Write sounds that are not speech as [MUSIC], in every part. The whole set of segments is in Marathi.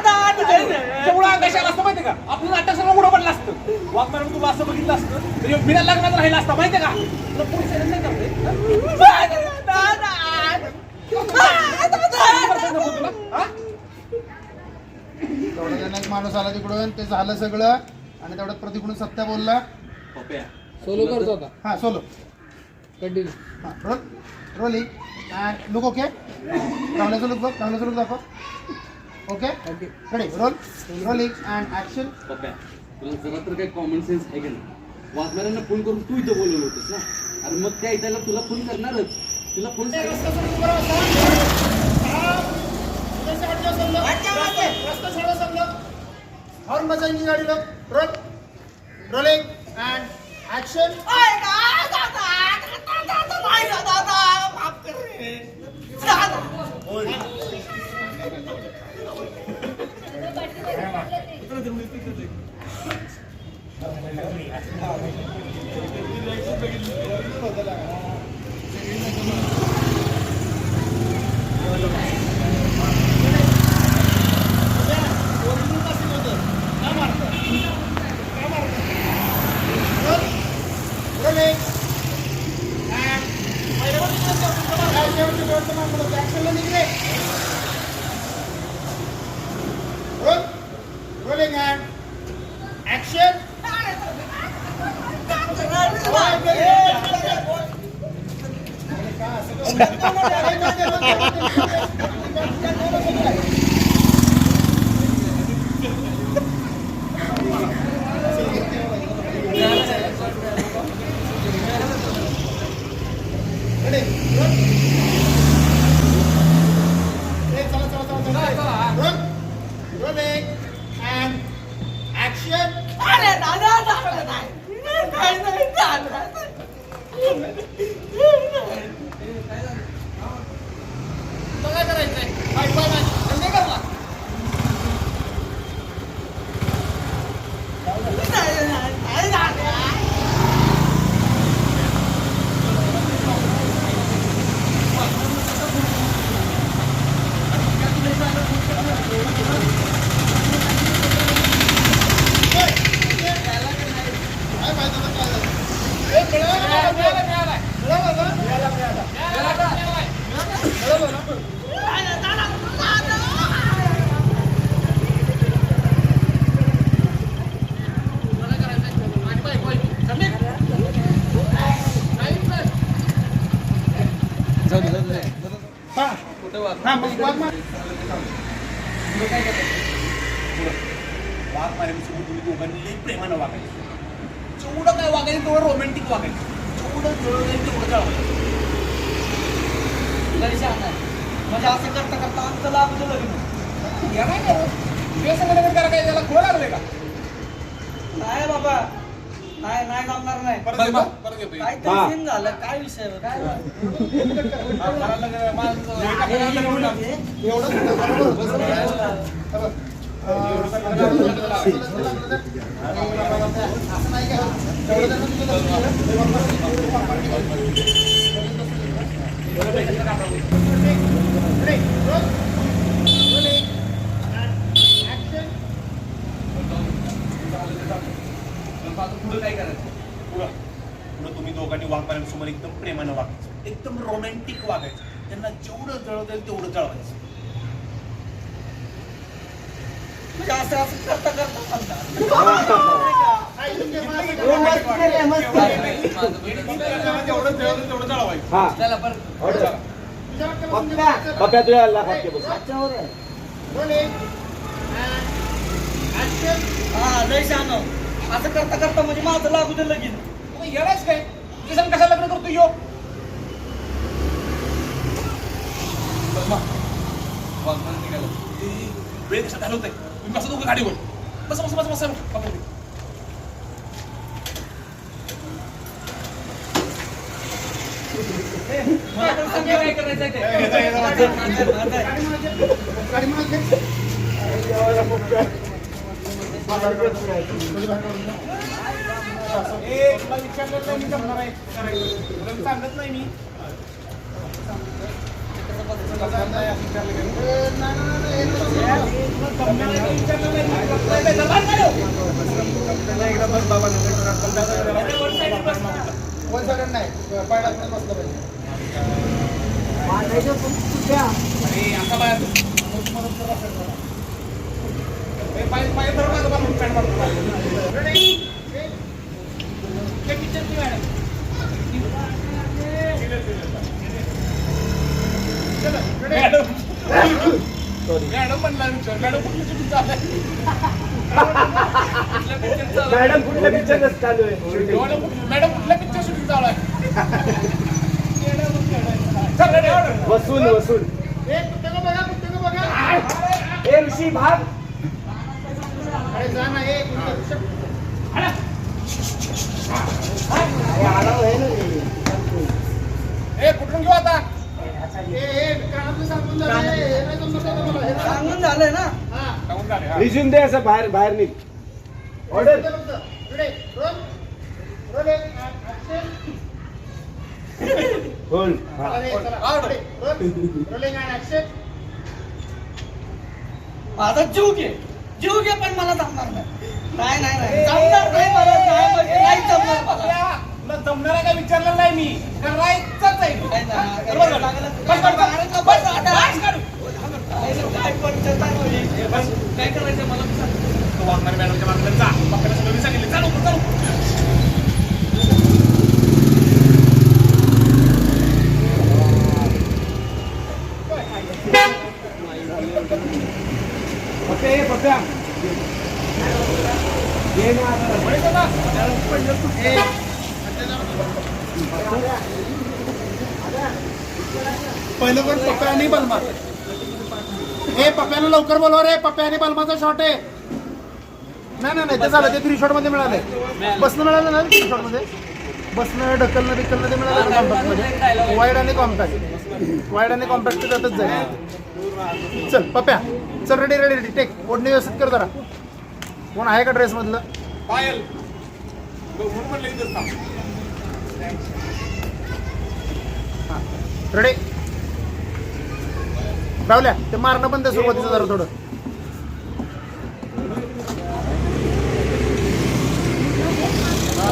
जेवढा कशाला असतं माहिती का आपलं नाटक सगळं उडं पडलं असतं वाघमारे तुला असं बघितलं असतं तरी बिना लग्नात राहिला असतं माहिती का तुला पोलीस नाही का रे? तेवढ्या एक माणूस आला तिकडून ते झालं सगळं आणि तेवढ्यात प्रतिकडून सत्या बोलला सोलो करतो आता हा सोलो कंटिन्यू हा रोल रोलिंग लुक ओके चांगल्याचं लुक बघ चांगल्याचं लुक दाखव ओके कडे रोल रोलिंग अँड ऍक्शन पप्प्या तुला जरा तर काही कॉमन सेन्स आहे का नाही? वाचणाऱ्यांना फोन करून तू इथं बोलवलं होतंस ना? अरे मग त्या इथला तुला फोन करणारच. तुला फोन हॉर्न बजायनी गाडी लोक roll rolling and action rolling and ऍक्शनला निघले roll rolling and action Rolling and action. तुला काय करायचंय बाय बाय बाय धंदे कर ना. काय माहिती आता काय झालं? ए, मिळाला, मिळाला, मिळाला, मिळाला. मिळालं ना? मिळाला का? मिळाला. तुला काय करायचंय? माझी बायको आहे ती. समीर. नाही, नाही. हा. हा, मग वाद मार. वाघ मारेसोबत तुम्ही दोघांनी लई प्रेमानं वागायचं जेवढं काय वागायचं तेवढं रोमॅन्टिक वागायचं जेवढं जवळ जाईल तेवढं जळवायचं म्हणजे असं करता करता आमचं लाभ लग्न या नाही करत. हे सगळं लग्न करा काय त्याला खुलं लागले का नाही बाबा नाही नाही जमणार नाही. परत परत. काय तरी झालं काय विषय काय हा, मला लग्न- माझं- हे हे- हे- हे- होणार. एवढं कुठं? बरोबर, बरोबर. हे बघ. अं, असं नाही का? तेवढं जण तुझं लग्न केलं. Ready? Roll. Rolling. And action. मग आता पुढं काय करायचं पुढं दोघांनी वाघमाऱ्यांसमोर एकदम प्रेमानं वागायचं. एकदम रोमॅन्टिक वागायचं. त्यांना जेवढं जळवता येईल तेवढं जळवायचं. म्हणजे असं असं करता करता हा, हो. जेवढं तेवढं जळवायचं चला पण तुझ्या. हा लय असं म्हणजे माझं लागू दे लगीन. मग येणारच काय तुझ्या संग कशाला लग्न करतो यो वेळ कशा घालवतंय तुम्ही कसं दोघं गाडीवर बस बस बस बस बस काय करायचं ते गाडी मागे. गाडी मागे. ए, तुला विचारलं नाही मी जमणार आहे करायचं. तुला मी सांगत नाही मी तुला सांगत नाही असं विचारलं का मी? ए, नाही, नाही, नाही, हे नको सांगू. तुला जमणार विचारलं नाही मी. करणार आहे का? नाही मी एकदा बस बाबा वन साइडेड नाही पायला बसलं पाहिजे अरे आता पाय पाय माझं बाबा, पॅन्ट मारतो बाहेर. ते picture ची मॅडम. मॅडम मॅडम म्हणला विचार. मॅडम कुठली shooting चालू आहे? मॅडम कुठल्या पिक्चर चालू आहे? मॅडम कुठली- पिक्चर शूटिंग चालू आहे. वसूल वसूल. बघा बघा? ए ऋषी भाग. अरे जा ना ए कुठून घेऊ आता सांगून. हे आहे. हे झालंय ना हा. हा. रिझ्यूम दे असं बाहेर बाहेर निघ ऑर्डर. होल्ड अरे, चला. Order. जीव घे पण मला जमणार नाही नाही नाही जमणार नाही मला नाही म्हणजे नाही जमणार मला जमणार आहे का विचारलं नाही मी करायचंच आहे नाही, नाही. बरोबर का? बस, बस, बस. अरे, का बस आता. बस, काढू. नाही, काय पण चेष्टा नाही. बस, काय करायचं मला तू सांग. तो वाघमारे मॅडमच्या मागं जा बापाला सगळं मी सांगितलं चालू चालू पप्प्या ये पप्प्या ये ना आता. बरे का बा? ए, पहिलं पण पप्प्या आणि बलमा. ए पप्प्यानं लवकर बोलवा रे पप्प्या आणि बलमाचा शॉट आहे. नाही नाही नाही ते झालं ते थ्री शॉटमध्ये मिळाले. बसनं मिळालं ना थ्री शॉटमध्ये. बसणं ढकलणं बिकलणं ते मिळालं कॉम्पॅक्टमध्ये. वाईड आणि कॉम्पॅक्ट वाईड आणि कॉम्पॅक्ट जातच जाईल. चल पप्प्या चल रेडी रेडी रेडी टेक ओढणी व्यवस्थित कर जरा. कोण आहे का ड्रेस मधलं पायल म्हणून म्हणलं इथंच थांब. रेडी राहुल्या ते मारणं पण ते सुरुवातीचं जरा थोडं.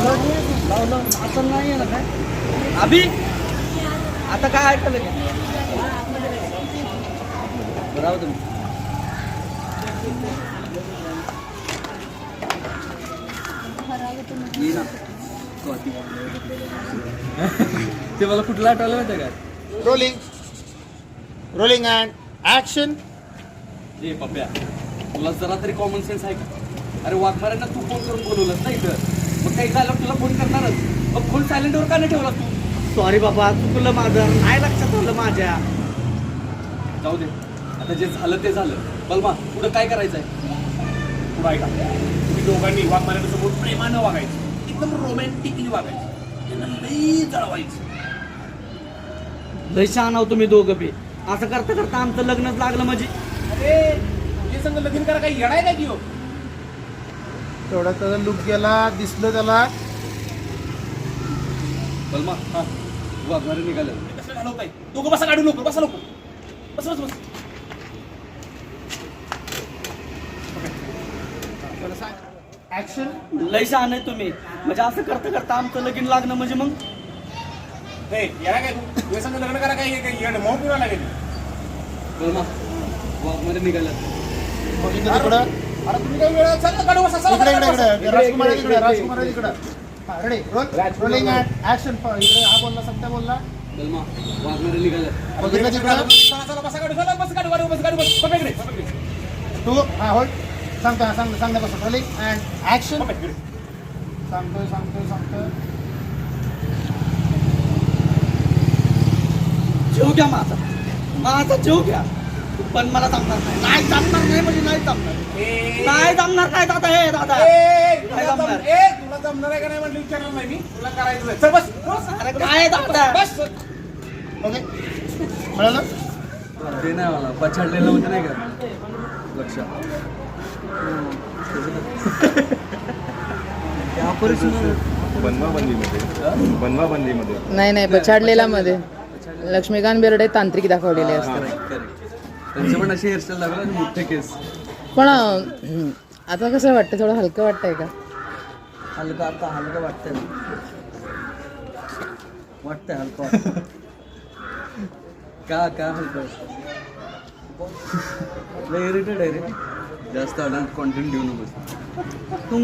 असं नाही आहे ना काय अभि आता काय ऐकलं राहू तुम्ही ये ना. ते मला कुठलं आठवलं माहिती काय रोलिंग रोलिंग अँड ऍक्शन ए पप्प्या तुला जरा तरी कॉमन सेन्स आहे का? अरे वाघमाऱ्यांना तू फोन करून बोलवलंस ना इथं. मग काही झालं तुला फोन करणारच. मग फोन सायलेंटवर का नाही ठेवला तू? सॉरी बाबा चुकलं माझं नाही लक्षात आलं माझ्या. जाऊ दे. आता जे झालं ते झालं. बलमा पुढं काय करायचं आहे पुढं ऐका. दोघांनी वाघमाऱ्याच्या समोर प्रेमानं वागायचं. एकदम रोमॅन्टिकली वागायचं. त्यांना लई जळवायचं. लय छान आहो तुम्ही दोघं बी. असं करता करता आमचं लग्नच लागलं म्हणजे. अरे तुझे संग लगीन करा काही येणार काय की हो तेवढा त्याचा लुक गेला दिसलं त्याला. बलमा हा. निघालं. कसं घालवताय दोघं बसा काढू नको बसा नको बस बस बस. ऍक्शन लय छान आहे तुम्ही. म्हणजे असं करता करता आमचं लगीन लागणं म्हणजे मग? हे येणार काय तू? तुझ्या संग लग्न करा काही काही येणं लागेल. बलमा वाघमारे निघालं बघितलं तिकडं? अरे तुम्ही काही वेळा चला काढू बसा चला इकडे राजकुमार आहे तिकडे राजकुमार आहे तिकडं. Ready roll rolling and action इकडे हा बोलला सत्या बोलला. बलमा निघालं. बघितलं तिकडं? चला चला बसा चला तू हा होल्ड सांगतो हा सांगतो सांगतो बस रोलिंग अँड इकडे सांगतोय सांगतोय सांगतोय. जीव घ्या माझा. माझा जीव घ्या. पण मला जमणार नाही. नाही जमणार नाही म्हणजे नाही जमणार. ए, नाही जमणार नाही दादा? हे दादा. नाही जम- जमणार. ए, तुला जमणार आहे का नाही म्हणलं विचारलं नाही मी? तुला करायचं आहे. चल बस. बस. अरे काय दादा? बस. ओके. मिळालं ते नाही मला. पछाडलेलं होतं नाही का? लक्षात. नाही नाही पछाडलेला मध्ये लक्ष्मीकांत बेर्डे तांत्रिक दाखवलेले असतात. त्यांचे पण अशी हेअरस्टाईल लागला आणि मोठे केस. पण आता कसं वाटतं थोडं हलकं वाटतंय का? हलका आता हलका वाटतंय वाटतंय हलका वाटतंय. [LAUGHS] का का हलकं इरिटेड आहे रे. जास्त अडल्ट कॉन्टेंट देऊ नकोस. तुम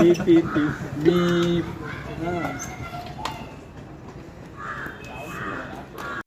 बीप [LAUGHS]